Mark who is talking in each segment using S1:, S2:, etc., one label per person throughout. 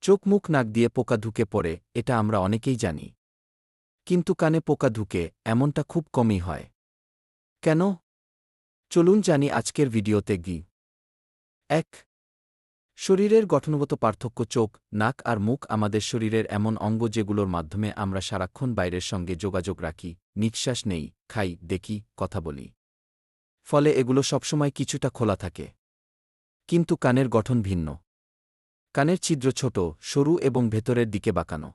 S1: চোখ মুখ নাক দিয়ে পোকা ঢুকে পড়ে, এটা আমরা অনেকেই জানি। কিন্তু কানে পোকা ঢুকে এমনটা খুব কমই হয়। কেন? চলুন জানি আজকের ভিডিওতে গি। এক, শরীরের গঠনগত পার্থক্য চোখ, নাক আর মুখ আমাদের শরীরের এমন অঙ্গ যেগুলোর মাধ্যমে আমরা সারাক্ষণ বাইরের সঙ্গে যোগাযোগ রাখি, নিঃশ্বাস নেই, খাই, দেখি, কথা বলি। ফলে এগুলো সবসময় কিছুটা খোলা থাকে। কিন্তু কানের গঠন ভিন্ন। কানের ছিদ্র ছোট, সরু এবং ভেতরের দিকে বাঁকানো।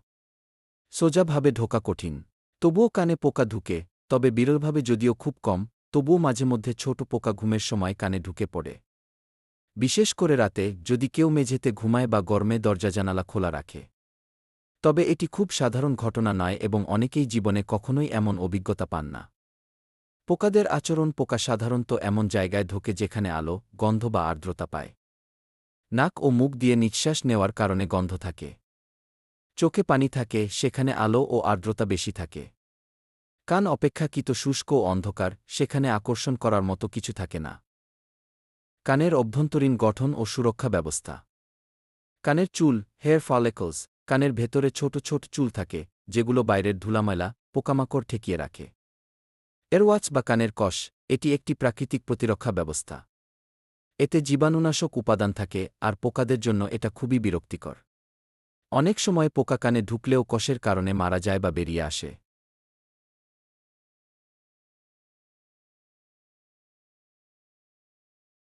S1: সোজাভাবে ঢোকা কঠিন। তবুও কানে পোকা ঢুকে, তবে বিরলভাবে যদিও খুব কম, তবুও মাঝে মধ্যে ছোট পোকা ঘুমের সময় কানে ঢুকে পড়ে। বিশেষ করে রাতে, যদি কেউ মেঝেতে ঘুমায় বা গরমে দরজা জানালা খোলা রাখে। তবে এটি খুব সাধারণ ঘটনা নয় এবং অনেকেই জীবনে কখনোই এমন অভিজ্ঞতা পান না। পোকাদের আচরণ পোকা সাধারণত এমন জায়গায় ঢোকে যেখানে আলো, গন্ধ বা আর্দ্রতা পায়। নাক ও মুখ দিয়ে নিঃশ্বাস নেওয়ার কারণে গন্ধ থাকে। চোখে পানি থাকে, সেখানে আলো ও আর্দ্রতা বেশি থাকে। কান অপেক্ষাকৃত শুষ্ক ও অন্ধকার, সেখানে আকর্ষণ করার মতো কিছু থাকে না। কানের অভ্যন্তরীণ গঠন ও সুরক্ষা ব্যবস্থা। কানের চুল হেয়ার ফলেকলস কানের ভেতরে ছোট ছোট চুল থাকে, যেগুলো বাইরের ধুলাময়লা, পোকামাকড় ঠেকিয়ে রাখে। এরওয়াচ বা কানের কষ, এটি একটি প্রাকৃতিক প্রতিরক্ষা ব্যবস্থা। এতে জীবাণুনাশক উপাদান থাকে আর পোকাদের জন্য এটা খুবই বিরক্তিকর। অনেক সময় পোকা কানে ঢুকলেও কষের কারণে মারা যায় বা বেরিয়ে আসে।